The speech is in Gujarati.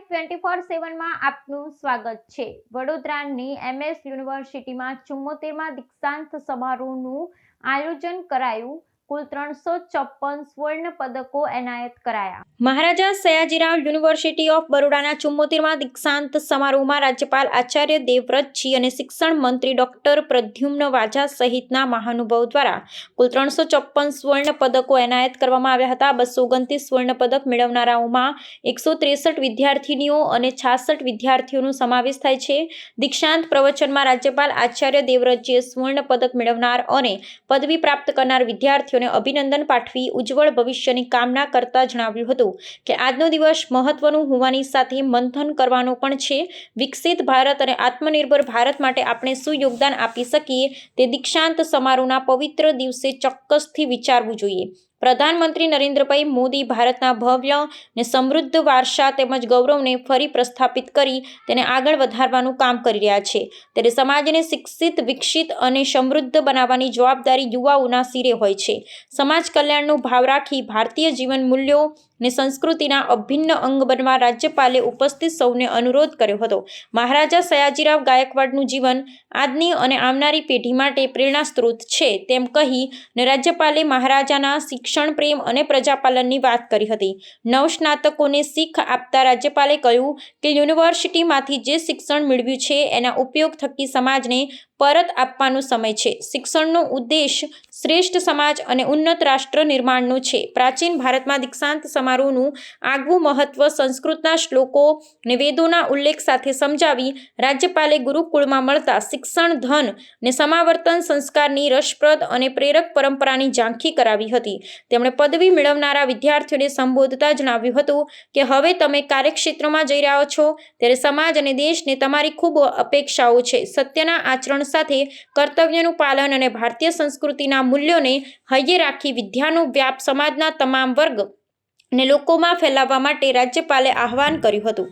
ટ્વેન્ટી ફોર સેવનમાં આપનું સ્વાગત છે. વડોદરાની એમએસ યુનિવર્સિટીમાં ચુમ્મોતેરમાં દીક્ષાંત સમારોહનું આયોજન કરાયું. કુલ ત્રણસો ચોપન સ્વર્ણ પદકો એનાયત કરાયા. મહારાજા સયાજીરાવ યુનિવર્સિટી ઓફ બરોડાના ચુમ્મોતેરમાં દીક્ષાંત સમારોહમાં રાજ્યપાલ આચાર્ય દેવવ્રતજી અને શિક્ષણ મંત્રી ડોક્ટર પ્રદ્યુમ્ન વાજા સહિતના મહાનુભાવ દ્વારા કુલ ત્રણસો ચોપન સ્વર્ણ પદકો એનાયત કરવામાં આવ્યા હતા. બસો ઓગણત્રીસ સ્વર્ણ પદક મેળવનારાઓમાં એકસો ત્રેસઠ વિદ્યાર્થીનીઓ અને છાસઠ વિદ્યાર્થીઓનો સમાવેશ થાય છે. દીક્ષાંત પ્રવચનમાં રાજ્યપાલ આચાર્ય દેવવ્રતજીએ સ્વર્ણ પદક મેળવનાર અને પદવી પ્રાપ્ત કરનાર વિદ્યાર્થીઓને અભિનંદન પાઠવી ઉજ્જવળ ભવિષ્યની કામના કરતા જણાવ્યું હતું કે આજનો દિવસ મહત્વનું હોવાની સાથે મંથન કરવાનો પણ છે. વિકસિત ભારત અને આત્મનિર્ભર ભારત માટે આપણે શું યોગદાન આપી શકીએ તે દીક્ષાંત સમારોહના પવિત્ર દિવસે ચોક્કસથી વિચારવું જોઈએ. પ્રધાનમંત્રી નરેન્દ્રભાઈ મોદી ભારતના ભવ્ય ને સમૃદ્ધ વારસા તેમજ ગૌરવને ફરી પ્રસ્થાપિત કરી તેને આગળ વધારવાનું કામ કરી રહ્યા છે. ત્યારે સમાજને શિક્ષિત, વિકસિત અને સમૃદ્ધ બનાવવાની જવાબદારી યુવાઓના સિરે હોય છે. સમાજ કલ્યાણનો ભાવ રાખી ભારતીય જીવન મૂલ્યો ને સંસ્કૃતિના અભિન્ન અંગ બનવા રાજ્યપાલે ઉપસ્થિત સૌને અનુરોધ કર્યો હતો. મહારાજા સયાજીરાવ ગાયકવાડનું જીવન આજની અને આવનારી પેઢી માટે પ્રેરણા સ્ત્રોત છે તેમ કહી ને રાજ્યપાલે મહારાજાના શિક્ષણ પ્રેમ અને પ્રજાપાલનની વાત કરી હતી. નવસ્નાતકોને શીખ આપતા રાજ્યપાલે કહ્યું કે યુનિવર્સિટીમાંથી જે શિક્ષણ મેળવ્યું છે એના ઉપયોગ થકી સમાજને પરત આપવાનો સમય છે. શિક્ષણનો ઉદ્દેશ શ્રેષ્ઠ સમાજ અને ઉન્નત રાષ્ટ્ર નિર્માણનો છે. પ્રાચીન ભારતમાં દીક્ષાંત સમારોહનું આગવું મહત્વ સંસ્કૃતના શ્લોકો ને વેદોના ઉલ્લેખ સાથે સમજાવી રાજ્યપાલે ગુરુકુળમાં મળતા શિક્ષણ, ધન ને સમાવર્તન સંસ્કારની રસપ્રદ અને પ્રેરક પરંપરાની ઝાંખી કરાવી હતી. તેમણે પદવી મેળવનારા વિદ્યાર્થીઓને સંબોધતા જણાવ્યું હતું કે, હવે તમે કાર્યક્ષેત્રમાં જઈ રહ્યા છો ત્યારે સમાજ અને દેશને તમારી ખૂબ અપેક્ષાઓ છે. સત્યના આચરણ સાથે કર્તવ્યનું પાલન અને ભારતીય સંસ્કૃતિના મૂલ્યોને હૈયે રાખી વિદ્યાનો વ્યાપ સમાજના તમામ વર્ગ ને લોકોમાં ફેલાવવા માટે રાજ્યપાલે આહવાન કર્યું હતું.